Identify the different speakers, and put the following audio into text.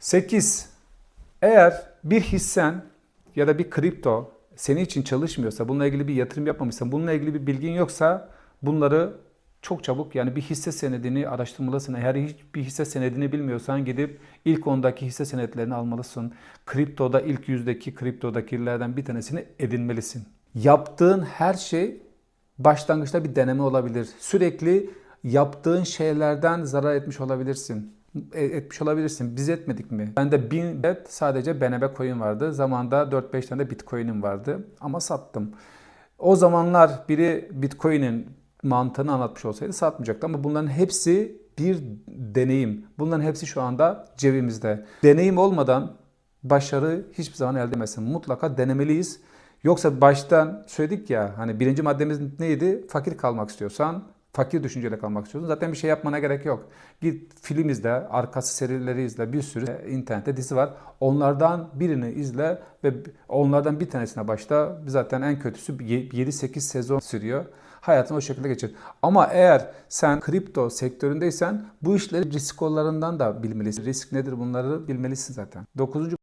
Speaker 1: 8. Eğer bir hissen ya da bir kripto senin için çalışmıyorsa, bununla ilgili bir yatırım yapmamışsan, bununla ilgili bir bilgin yoksa bunları çok çabuk yani bir hisse senedini araştırmalısın. Eğer hiçbir hisse senedini bilmiyorsan gidip ilk ondaki hisse senetlerini almalısın. Kriptoda ilk yüzdeki kriptodakilerden bir tanesini edinmelisin. Yaptığın her şey başlangıçta bir deneme olabilir. Sürekli yaptığın şeylerden zarar etmiş olabilirsin. E- etmiş olabilirsin. Biz etmedik mi? Bende 1000 bet sadece BNB coin vardı. Zamanda 4-5 tane de bitcoin'im vardı. Ama sattım. O zamanlar biri bitcoin'in mantığını anlatmış olsaydı satmayacaktı. Ama bunların hepsi bir deneyim. Bunların hepsi şu anda cebimizde. Deneyim olmadan başarı hiçbir zaman elde edemezsin. Mutlaka denemeliyiz. Yoksa baştan söyledik ya hani birinci maddemiz neydi? Fakir kalmak istiyorsan, fakir düşünceyle kalmak istiyorsan zaten bir şey yapmana gerek yok. Git film izle, arkası serileri izle, bir sürü internette dizi var. Onlardan birini izle ve onlardan bir tanesine başla. Zaten en kötüsü 7-8 sezon sürüyor. Hayatını o şekilde geçir. Ama eğer sen kripto sektöründeysen bu işleri risk kollarından da bilmelisin. Risk nedir bunları bilmelisin zaten. 9.